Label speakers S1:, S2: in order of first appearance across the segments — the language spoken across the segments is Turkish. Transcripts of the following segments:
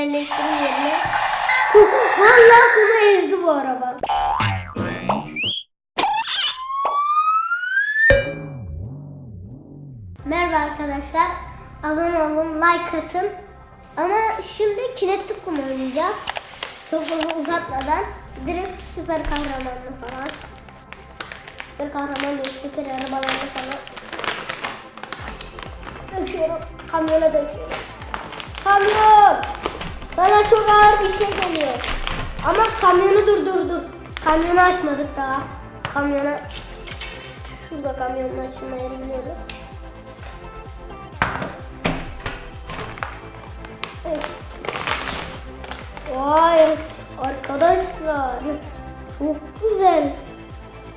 S1: yerleştirin yerine. Vallahi kuma ezdi bu araba. Merhaba arkadaşlar. Abone olun, like atın. Ama şimdi kinetik kum oynayacağız. Çok fazla uzatmadan. Direkt süper kahramanlı falan. Süper kahraman süper arabalarla falan. Döküyorum. Kamyona döküyorum. Kamyon! Sana çok ağır bir şey geliyor. Ama kamyonu durdurdum. Kamyonu açmadık daha. Kamyona... Şurada kamyonun açılma yeri. Vay arkadaşlar. Çok güzel.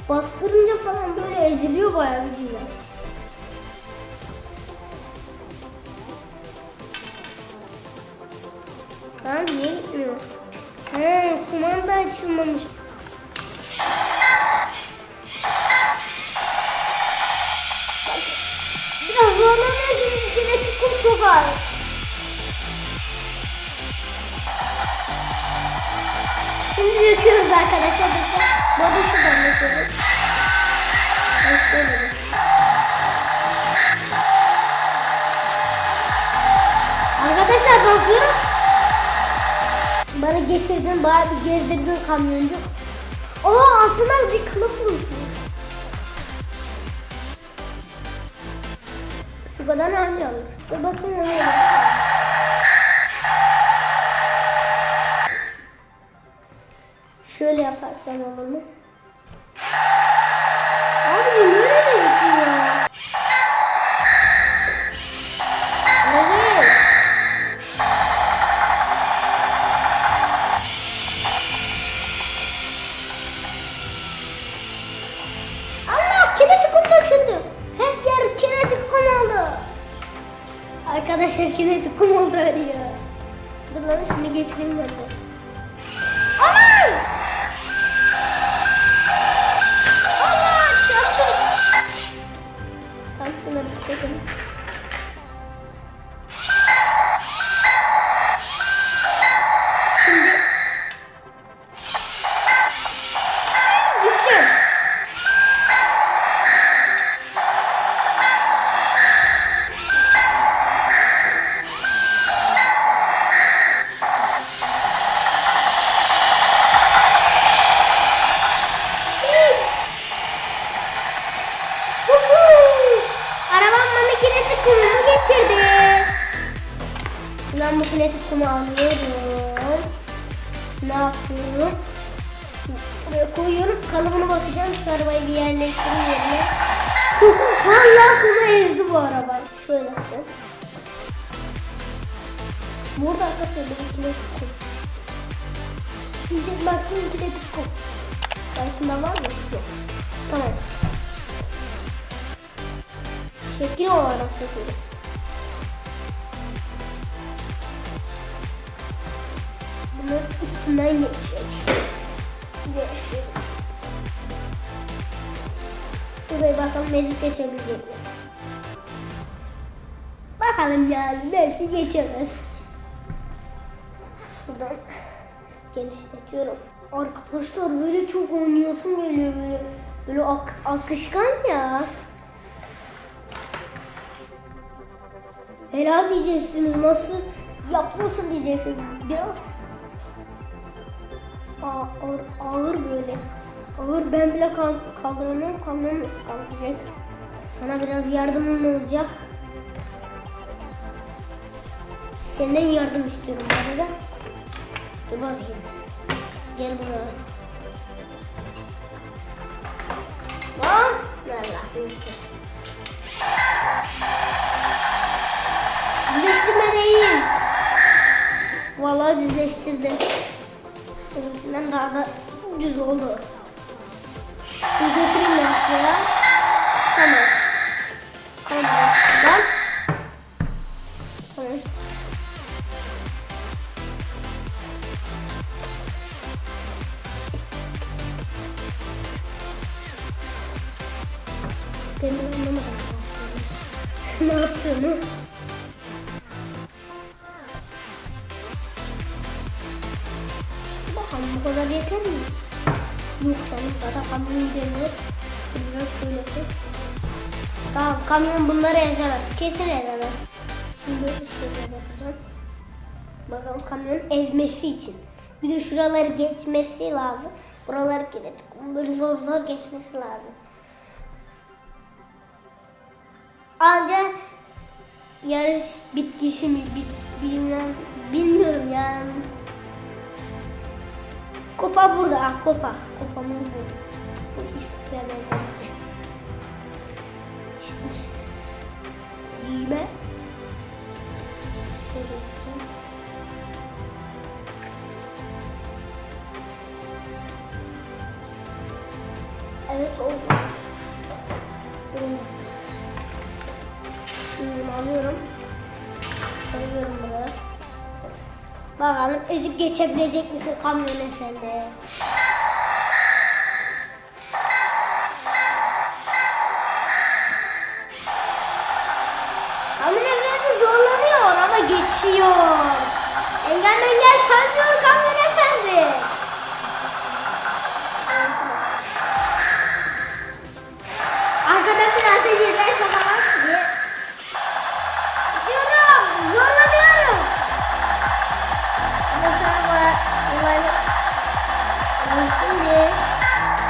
S1: Bastırınca falan böyle eziliyor bayağı bir güzel. Kumanda açılmamış. Biraz zorlanıyorsun. Kinetik kum çok ağır. Şimdi döküyoruz arkadaşlar. Bu arada şuradan döküyoruz. Şöyle. Arkadaşlar basıyorum. Getirdin, bana bir gezdirdin kamyoncu. Aa altından bir kılıf bulmuşum. Şu kadar anca alır. Dur bakayım ne olur. Şöyle yaparsan olur mu? Kinetik kum oldu her yer. Dur lan şimdi getireyim ben de. Aman! Allah çarptı. Tam şunları çekelim. Basacağım. Şu arabayı bir yerleştireyim yerine. Vallahi kumu ezdi bu araba. Şöyle yapacağım. Burada arkadaşlar bir kinetik kum. Şimdi baktım kinetik kum. Başında var mı? Yok. Tamam. Şekil olarak yapıyorum. Bunun üstünden geçecek. Geçiyorum. Şuraya bakalım Melik geçebilecek mi? Bakalım yani belki geçemez. Şuradan genişletiyorum. Arkadaşlar böyle çok oynuyorsun geliyor böyle. Böyle ak akışkan ya. Helal diyeceksiniz. Nasıl yapıyorsun diyeceksiniz. Biraz ağır, ağır böyle. Ağır ben bile kal kaldıramam. Nasıl kaldıracak? Sana biraz yardımım olacak. Senden yardım istiyorum bu arada. Dur bakayım. Gel buraya. Lan! Allah neyse. Düzleştirme değil. Vallahi düzleştirdim. Öbürkünden daha da düz oldu. Bir götüreyim ben şuraya. Tamam. Tamam. Lan. Tamam. Benim anlamadım. ne yaptığını. bakalım bu kadar yeter mi? Yok canım zaten kamyon demiyor. Biraz şöyle koy. Tamam kamyon bunları ezemez. Kesin ezemez. Şimdi şeyler yapacağım. Bakalım kamyonun ezmesi için. Bir de şuraları geçmesi lazım. Buraları kilit. Böyle zor zor geçmesi lazım. Ancak yarış bitkisi mi bit, bilmem bilmiyorum yani. Kupa burada. Ah, kupa. Kupamız bu. Bu giyme. Şöyle yapacağım. Evet oldu. Şimdi alıyorum. Koyuyorum buraya. Bakalım ezip geçebilecek misin kamyon efendi? Kamyon efendi zorlanıyor ama geçiyor. Engel engel sanmıyor kamyon efendi.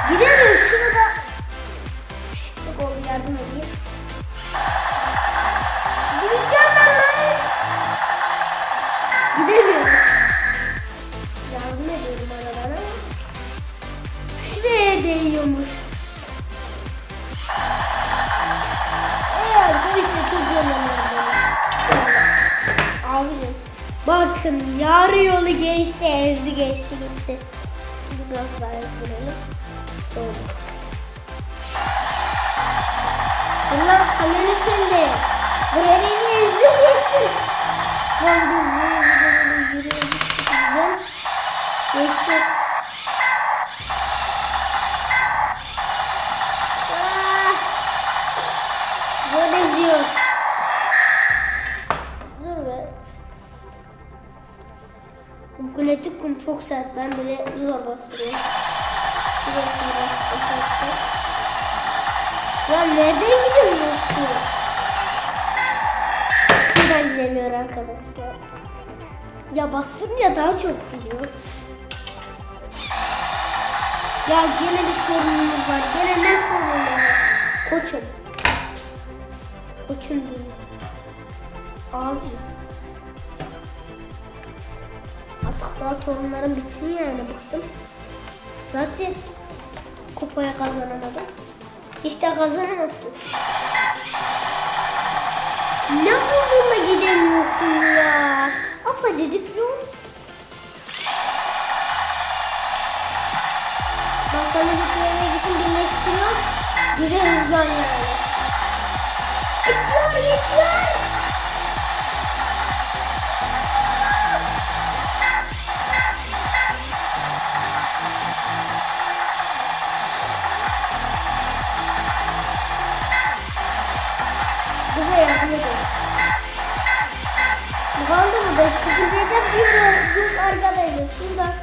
S1: Gidemiyor. Şunu da ışıklık oldu yardım edeyim. Gideceğim ben lan. Gidemiyorum. Yardım ediyorum aradan ama. Şuraya değiyormuş. Evet bu işte çok zorlanıyorum. Abicim bakın yarı yolu geçti ezdi geçti gitti. Şimdi biraz daha Doğru. Bunlar efendi. Bu yerini ezdim geçtim. Ben de böyle yürüyüp gideceğim. Geçti. Ah! Dur be. Bu kuletik kum çok sert. Ben bile zor basıyorum. Ya nereden gidemiyorsun? Şuradan gidemiyor arkadaşlar. Ya bastırınca daha çok gidiyor. Ya gene bir sorunumuz var. Gene ne sorunu var? Koçum. Koçum benim. Abi. Artık daha sorunlarım bitsin yani bıktım. Zaten kupaya kazanamadım. İşte kazanamazsın. Ne buldun gidemiyorsun ya? Afacıcık yol. Bak sana bir şeyine gittim birleştiriyor. Bir de hızlan yani. Geçiyor geçiyor. Bu. Bu kaldı burada. Kıpırdayacak bir yok arkadaydı. Şurada.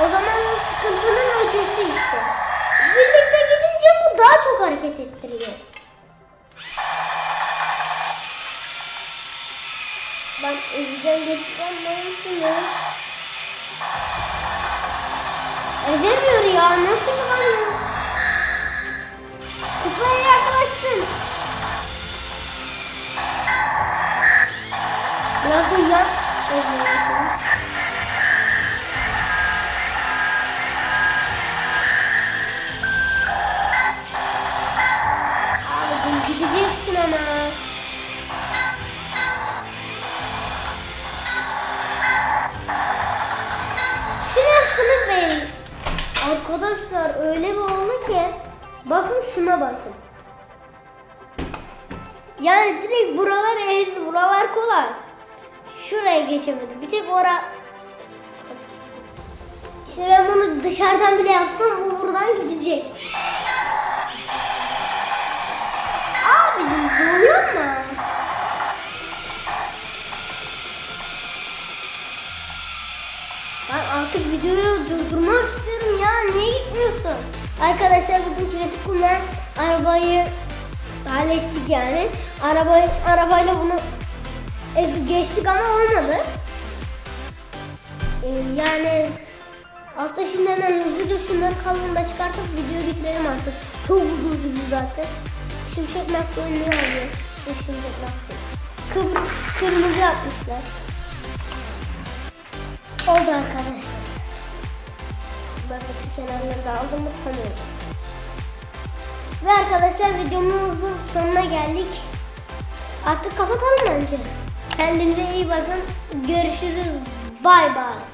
S1: O zaman o sıkıntının ötesi işte. Birlikte gidince bu daha çok hareket ettiriyor. Ben eziden geçeceğim ben ya. Edemiyor ya nasıl bulamıyor? Kupaya yaklaştın. Biraz da yan çalışıyorum. Abicim gideceksin ama. Şuraya sınıf verin. Arkadaşlar öyle bir oldu ki. Bakın şuna bakın. Yani direkt buralar ezdi. Buralar kolay. Şuraya geçemedim. Bir tek ora... İşte ben bunu dışarıdan bile yapsam bu buradan gidecek. Abicim doluyor mu? Artık videoyu durdurmak istiyorum ya. Niye gitmiyorsun? Arkadaşlar bugün kinetik kumla arabayı hallettik yani. Arabayı, arabayla bunu e, geçtik ama olmadı. E, yani aslında şimdi hemen hızlıca şunları kalınla çıkartıp videoyu bitirelim artık. Çok uzun sürdü zaten. Şimşek McQueen ne? İşte Şimşek McQueen. Kıvır, kırmızı yapmışlar. Oldu arkadaşlar. Bakın şu kenarları da aldım mı tanıyorum. Ve arkadaşlar videomuzun sonuna geldik. Artık kapatalım bence. Kendinize iyi bakın. Görüşürüz. Bay bay.